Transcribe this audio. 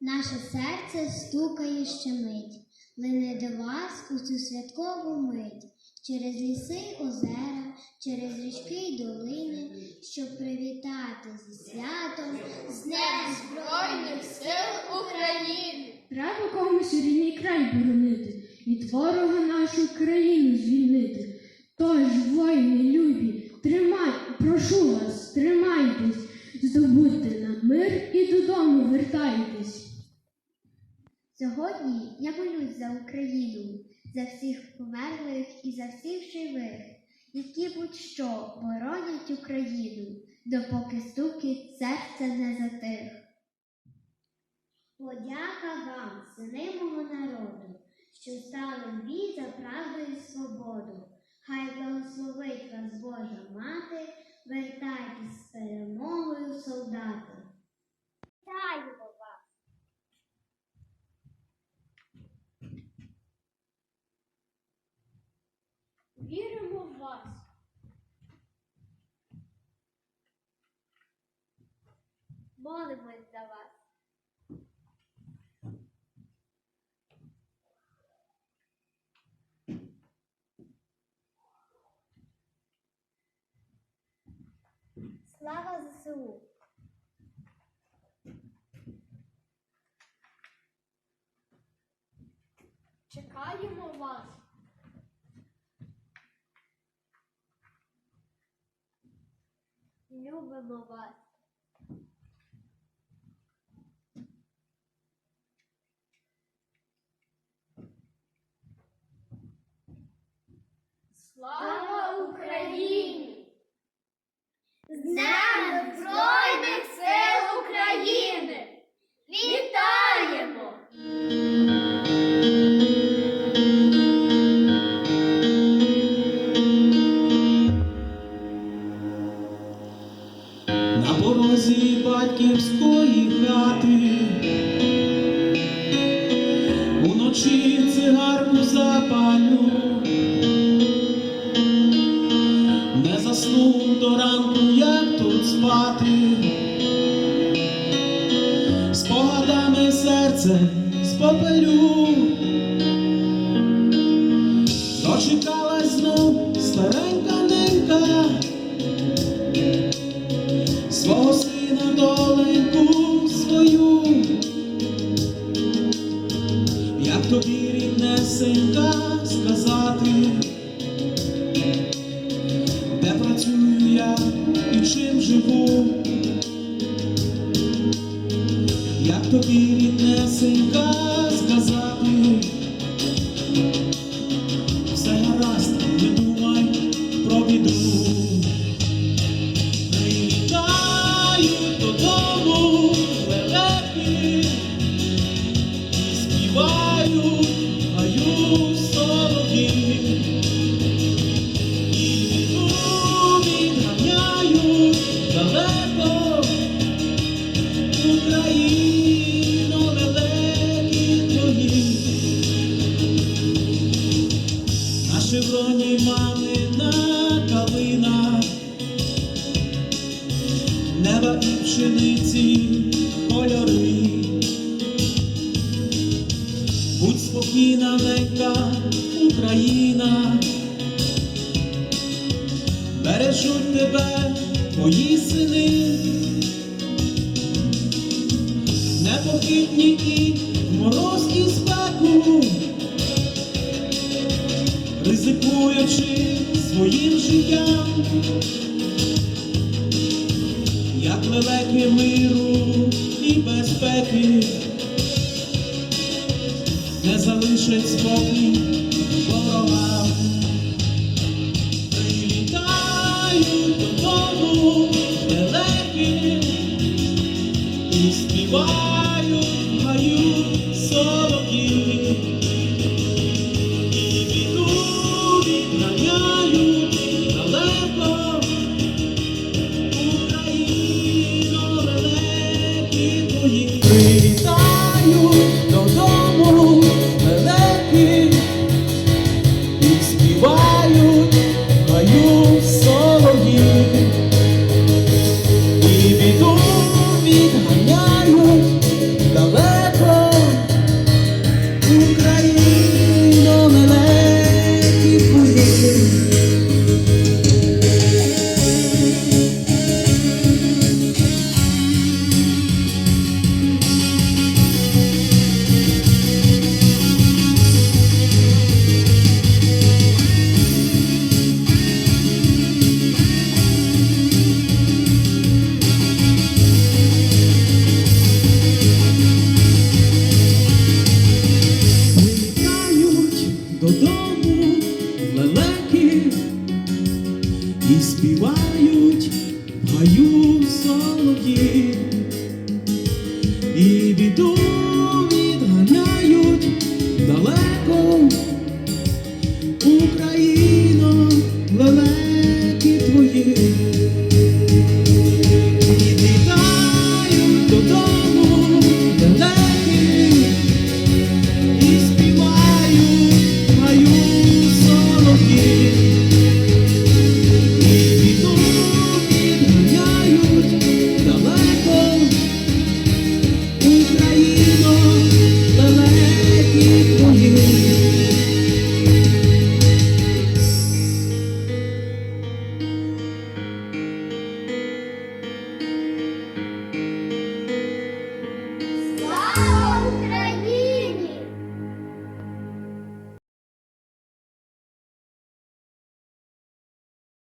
Наше серце стукає щемить, лине до вас у цю святкову мить, через ліси озера, через річки й долини, щоб привітати зі святом, з Днем Збройних сил України! Треба комусь рідний край боронити, від ворога нашу країну звільнити. Тож, воїни любі, тримай, прошу вас, тримайтесь, здобудьте нам мир і додому вертайтесь. Сьогодні я молюсь за Україну, за всіх померлих і за всіх живих, які будь-що боронять Україну, допоки стукіт серця не затих. Подяка вам, сини мого народу, що стали в бій за правду і свободу. Хай благословить вас Божа мати, вертайтесь з перемогою, солдати. Вітаємо вас! Віримо в вас. Молимось за вас. Слава ЗСУ! Чекаємо вас. Любимо вас! Слава Україні! З Днем Збройних сил України! Вітаємо! На порозі батьківської хати, спати, спогадами серце спопелю, чим живу, як тобі ріднесенька сказати, все гаразд, не думай про біду. Прилітають додому лелеки і співають пшениці кольори. Будь спокійна, ненька Україна, бережуть тебе твої сини, непохитні і мороз і спеку, ризикуючи своїм життям і співають, гаю солов'ї.